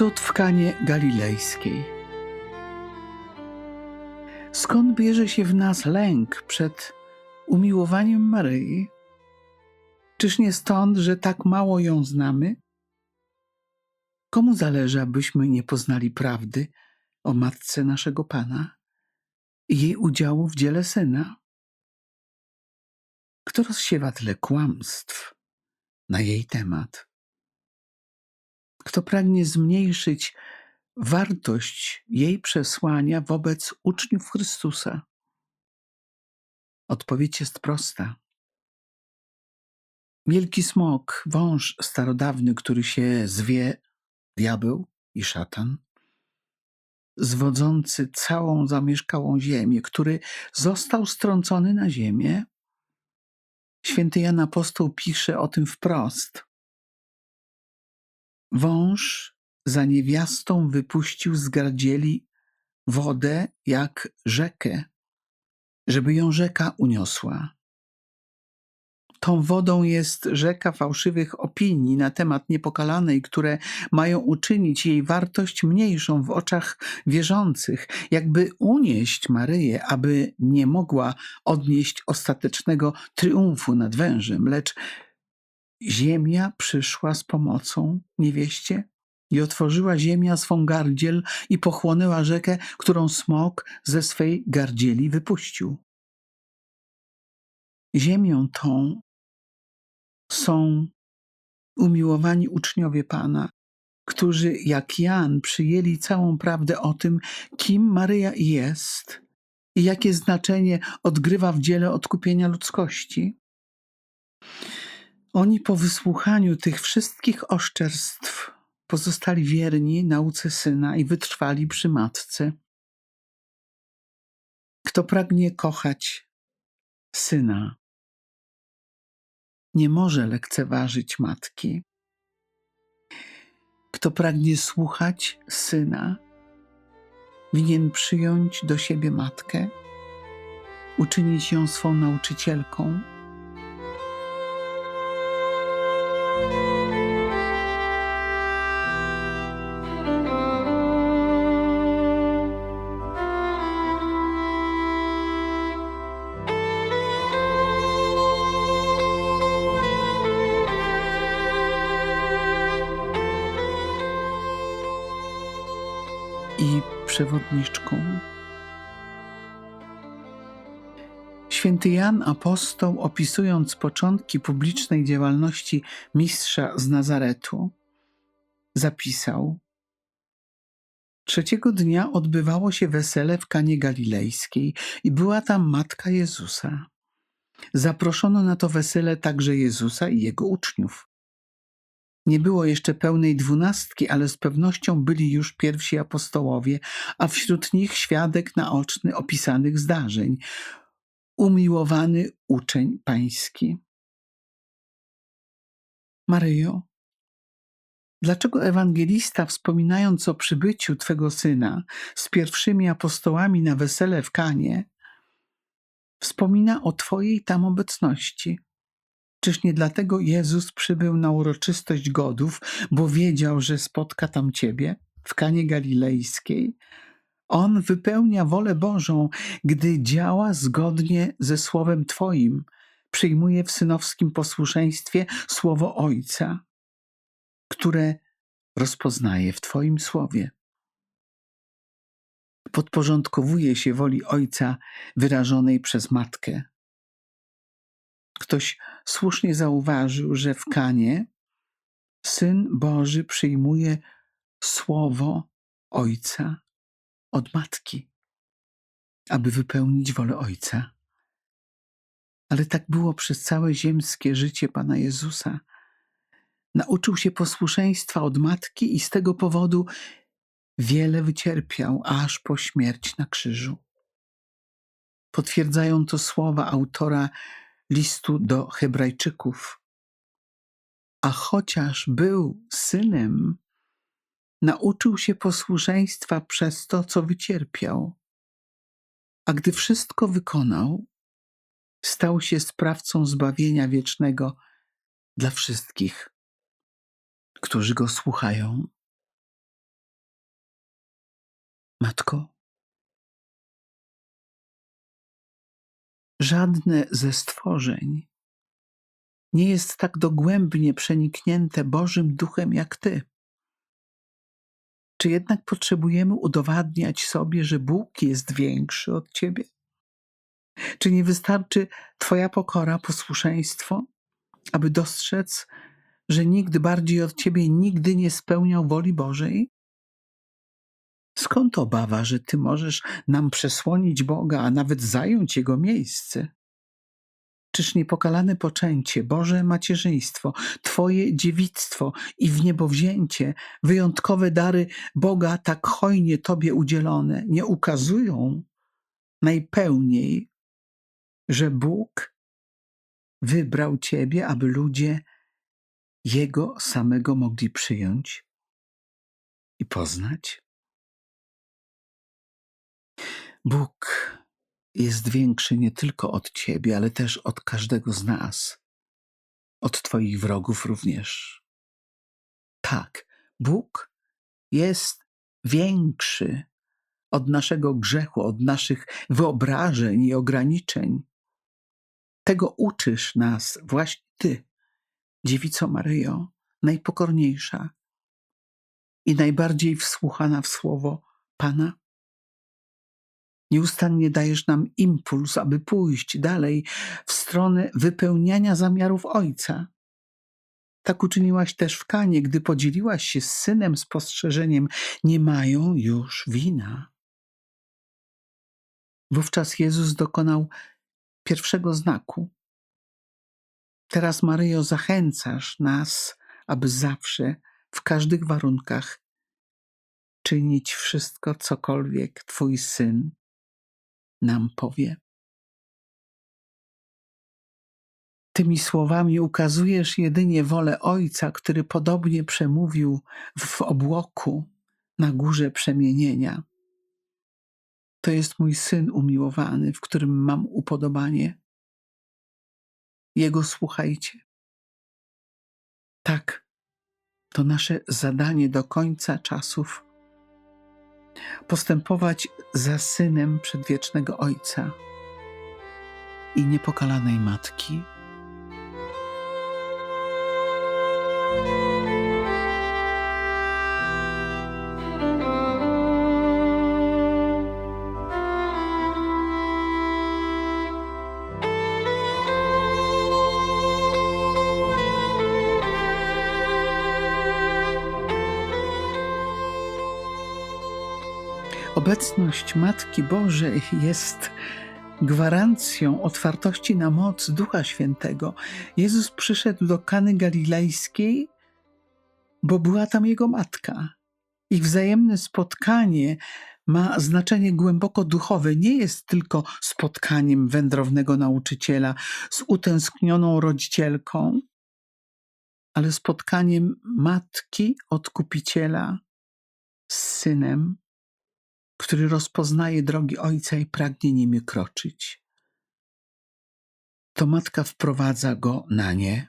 Cud w Kanie Galilejskiej. Skąd bierze się w nas lęk przed umiłowaniem Maryi? Czyż nie stąd, że tak mało ją znamy? Komu zależy, abyśmy nie poznali prawdy o matce naszego Pana i jej udziału w dziele syna? Kto rozsiewa tyle kłamstw na jej temat? Kto pragnie zmniejszyć wartość jej przesłania wobec uczniów Chrystusa? Odpowiedź jest prosta. Wielki smok, wąż starodawny, który się zwie diabeł i szatan, zwodzący całą zamieszkałą ziemię, który został strącony na ziemię. Święty Jan Apostoł pisze o tym wprost. Wąż za niewiastą wypuścił z gardzieli wodę jak rzekę, żeby ją rzeka uniosła. Tą wodą jest rzeka fałszywych opinii na temat niepokalanej, które mają uczynić jej wartość mniejszą w oczach wierzących, jakby unieść Maryję, aby nie mogła odnieść ostatecznego triumfu nad wężem, lecz ziemia przyszła z pomocą niewieście i otworzyła ziemia swą gardziel i pochłonęła rzekę, którą smok ze swej gardzieli wypuścił. Ziemią tą są umiłowani uczniowie Pana, którzy jak Jan przyjęli całą prawdę o tym, kim Maryja jest i jakie znaczenie odgrywa w dziele odkupienia ludzkości. Oni po wysłuchaniu tych wszystkich oszczerstw pozostali wierni nauce syna i wytrwali przy matce. Kto pragnie kochać syna, nie może lekceważyć matki. Kto pragnie słuchać syna, winien przyjąć do siebie matkę, uczynić ją swą nauczycielką i przewodniczką. Święty Jan Apostoł, opisując początki publicznej działalności mistrza z Nazaretu, zapisał: Trzeciego dnia odbywało się wesele w Kanie Galilejskiej i była tam matka Jezusa. Zaproszono na to wesele także Jezusa i jego uczniów. Nie było jeszcze pełnej dwunastki, ale z pewnością byli już pierwsi apostołowie, a wśród nich świadek naoczny opisanych zdarzeń, umiłowany uczeń pański. Maryjo, dlaczego ewangelista, wspominając o przybyciu Twego syna z pierwszymi apostołami na wesele w Kanie, wspomina o Twojej tam obecności? Czyż nie dlatego Jezus przybył na uroczystość godów, bo wiedział, że spotka tam Ciebie w Kanie Galilejskiej? On wypełnia wolę Bożą, gdy działa zgodnie ze Słowem Twoim, przyjmuje w synowskim posłuszeństwie Słowo Ojca, które rozpoznaje w Twoim Słowie. Podporządkowuje się woli Ojca wyrażonej przez Matkę. Ktoś słusznie zauważył, że w Kanie Syn Boży przyjmuje słowo Ojca od Matki, aby wypełnić wolę Ojca. Ale tak było przez całe ziemskie życie Pana Jezusa. Nauczył się posłuszeństwa od Matki i z tego powodu wiele wycierpiał, aż po śmierć na krzyżu. Potwierdzają to słowa autora listu do Hebrajczyków. A chociaż był synem, nauczył się posłuszeństwa przez to, co wycierpiał. A gdy wszystko wykonał, stał się sprawcą zbawienia wiecznego dla wszystkich, którzy go słuchają. Matko, żadne ze stworzeń nie jest tak dogłębnie przeniknięte Bożym Duchem jak Ty. Czy jednak potrzebujemy udowadniać sobie, że Bóg jest większy od Ciebie? Czy nie wystarczy Twoja pokora, posłuszeństwo, aby dostrzec, że nikt bardziej od Ciebie nigdy nie spełniał woli Bożej? Skąd obawa, że Ty możesz nam przesłonić Boga, a nawet zająć Jego miejsce? Czyż niepokalane poczęcie, Boże macierzyństwo, Twoje dziewictwo i wniebowzięcie, wyjątkowe dary Boga tak hojnie Tobie udzielone, nie ukazują najpełniej, że Bóg wybrał Ciebie, aby ludzie Jego samego mogli przyjąć i poznać? Bóg jest większy nie tylko od Ciebie, ale też od każdego z nas, od Twoich wrogów również. Tak, Bóg jest większy od naszego grzechu, od naszych wyobrażeń i ograniczeń. Tego uczysz nas właśnie Ty, dziewico Maryjo, najpokorniejsza i najbardziej wsłuchana w słowo Pana. Nieustannie dajesz nam impuls, aby pójść dalej w stronę wypełniania zamiarów Ojca. Tak uczyniłaś też w Kanie, gdy podzieliłaś się z synem spostrzeżeniem: Nie mają już wina. Wówczas Jezus dokonał pierwszego znaku. Teraz, Maryjo, zachęcasz nas, aby zawsze, w każdych warunkach, czynić wszystko, cokolwiek Twój syn nam powie. Tymi słowami ukazujesz jedynie wolę Ojca, który podobnie przemówił w obłoku na górze przemienienia. To jest mój syn umiłowany, w którym mam upodobanie. Jego słuchajcie. Tak, to nasze zadanie do końca czasów postępować za synem przedwiecznego Ojca i niepokalanej Matki. Obecność Matki Bożej jest gwarancją otwartości na moc Ducha Świętego. Jezus przyszedł do Kany Galilejskiej, bo była tam jego matka. Ich wzajemne spotkanie ma znaczenie głęboko duchowe. Nie jest tylko spotkaniem wędrownego nauczyciela z utęsknioną rodzicielką, ale spotkaniem matki odkupiciela z synem który rozpoznaje drogi Ojca i pragnie nimi kroczyć. To matka wprowadza go na nie.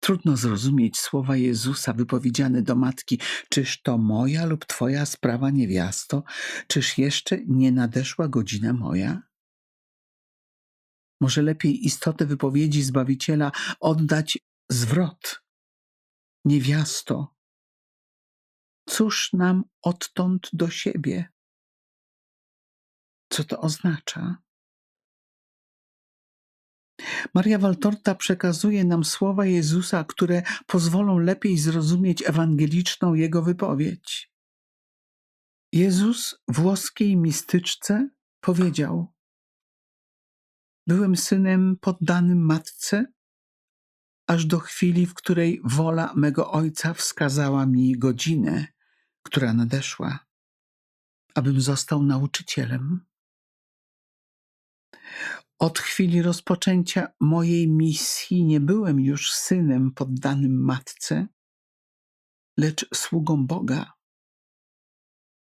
Trudno zrozumieć słowa Jezusa wypowiedziane do matki: Czyż to moja lub twoja sprawa, niewiasto? Czyż jeszcze nie nadeszła godzina moja? Może lepiej istotę wypowiedzi Zbawiciela oddać zwrot. Niewiasto, Cóż nam odtąd do siebie? Co to oznacza? Maria Waltorta przekazuje nam słowa Jezusa, które pozwolą lepiej zrozumieć ewangeliczną jego wypowiedź. Jezus włoskiej mistyczce powiedział: Byłem synem poddanym matce, aż do chwili, w której wola mego ojca wskazała mi godzinę, która nadeszła, abym został nauczycielem. Od chwili rozpoczęcia mojej misji nie byłem już synem poddanym matce, lecz sługą Boga.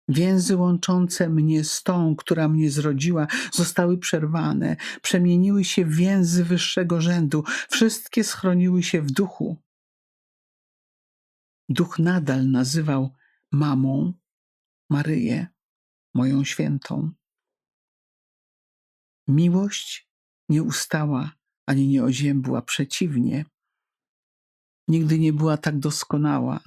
Więzy łączące mnie z tą, która mnie zrodziła, zostały przerwane, przemieniły się w więzy wyższego rzędu, wszystkie schroniły się w duchu. Duch nadal nazywał mamą Maryję, moją świętą. Miłość nie ustała ani nie oziębła, przeciwnie, nigdy nie była tak doskonała,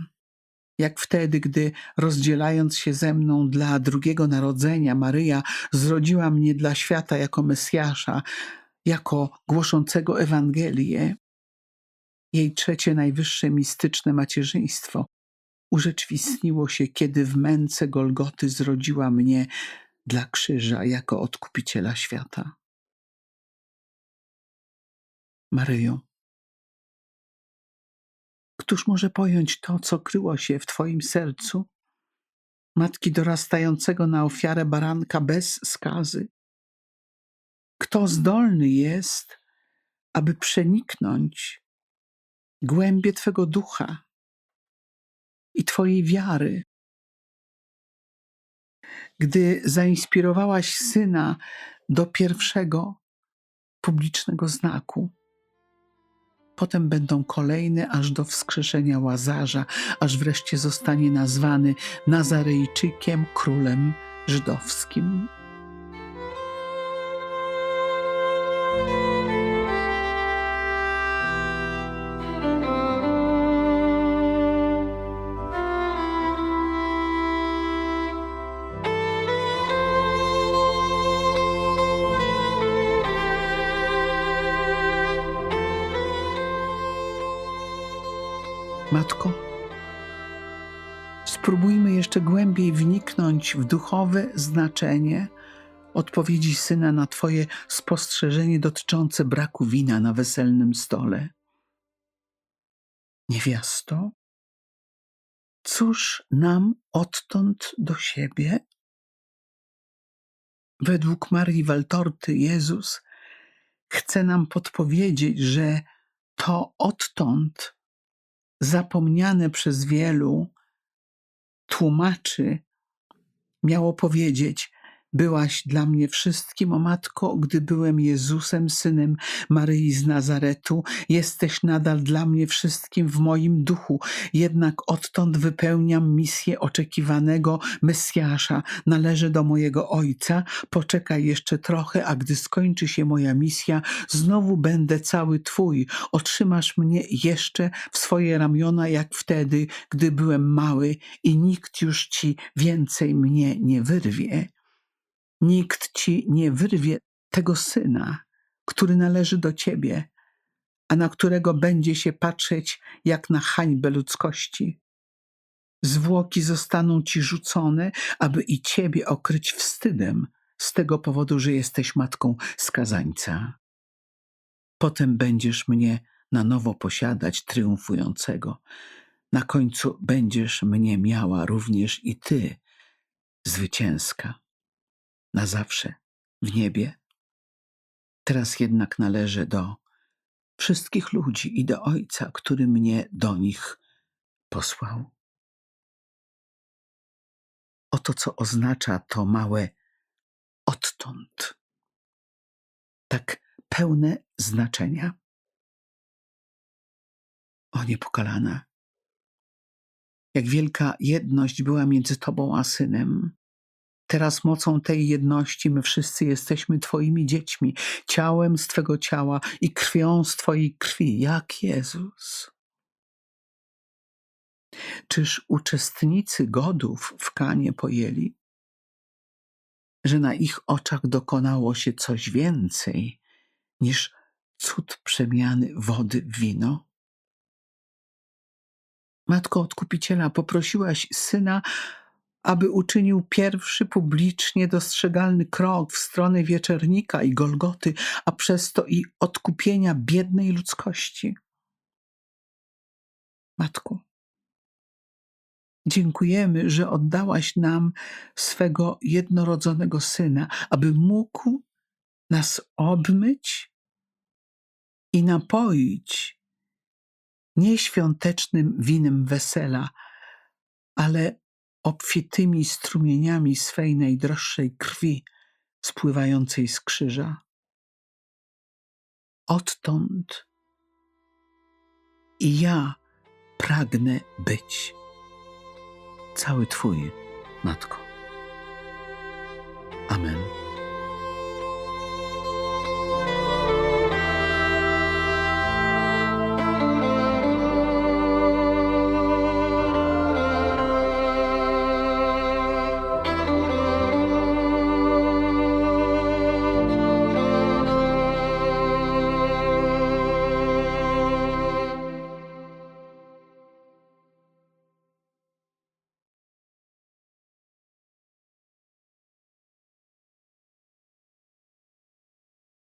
jak wtedy, gdy rozdzielając się ze mną dla drugiego narodzenia, Maryja zrodziła mnie dla świata jako Mesjasza, jako głoszącego Ewangelię. Jej trzecie najwyższe mistyczne macierzyństwo urzeczywistniło się, kiedy w męce Golgoty zrodziła mnie dla krzyża jako odkupiciela świata. Maryjo, któż może pojąć to, co kryło się w Twoim sercu? Matki dorastającego na ofiarę baranka bez skazy. Kto zdolny jest, aby przeniknąć głębie Twego ducha i Twojej wiary? Gdy zainspirowałaś syna do pierwszego publicznego znaku, Potem będą kolejne aż do wskrzeszenia Łazarza, aż wreszcie zostanie nazwany Nazarejczykiem, królem żydowskim. Matko, spróbujmy jeszcze głębiej wniknąć w duchowe znaczenie odpowiedzi syna na Twoje spostrzeżenie dotyczące braku wina na weselnym stole. Niewiasto, cóż nam odtąd do siebie? Według Marii Waltorty Jezus chce nam podpowiedzieć, że to odtąd zapomniane przez wielu tłumaczy, miało powiedzieć: Byłaś dla mnie wszystkim, o matko, gdy byłem Jezusem, synem Maryi z Nazaretu. Jesteś nadal dla mnie wszystkim w moim duchu. Jednak odtąd wypełniam misję oczekiwanego Mesjasza. Należy do mojego Ojca. Poczekaj jeszcze trochę, a gdy skończy się moja misja, znowu będę cały Twój. Otrzymasz mnie jeszcze w swoje ramiona, jak wtedy, gdy byłem mały i nikt już Ci więcej mnie nie wyrwie. Nikt ci nie wyrwie tego syna, który należy do ciebie, a na którego będzie się patrzeć jak na hańbę ludzkości. Zwłoki zostaną ci rzucone, aby i ciebie okryć wstydem z tego powodu, że jesteś matką skazańca. Potem będziesz mnie na nowo posiadać triumfującego. Na końcu będziesz mnie miała również i ty, zwycięska na zawsze w niebie. Teraz jednak należę do wszystkich ludzi i do Ojca, który mnie do nich posłał. Oto co oznacza to małe odtąd. Tak pełne znaczenia. O niepokalana. Jak wielka jedność była między Tobą a Synem, Teraz mocą tej jedności my wszyscy jesteśmy Twoimi dziećmi, ciałem z Twego ciała i krwią z Twojej krwi, jak Jezus. Czyż uczestnicy godów w Kanie pojęli, że na ich oczach dokonało się coś więcej niż cud przemiany wody w wino? Matko Odkupiciela, poprosiłaś syna, aby uczynił pierwszy publicznie dostrzegalny krok w stronę wieczernika i Golgoty, a przez to i odkupienia biednej ludzkości. Matku, dziękujemy, że oddałaś nam swego jednorodzonego syna, aby mógł nas obmyć i napoić nie świątecznym winem wesela, ale obfitymi strumieniami swej najdroższej krwi spływającej z krzyża. Odtąd i ja pragnę być cały Twój, Matko. Amen.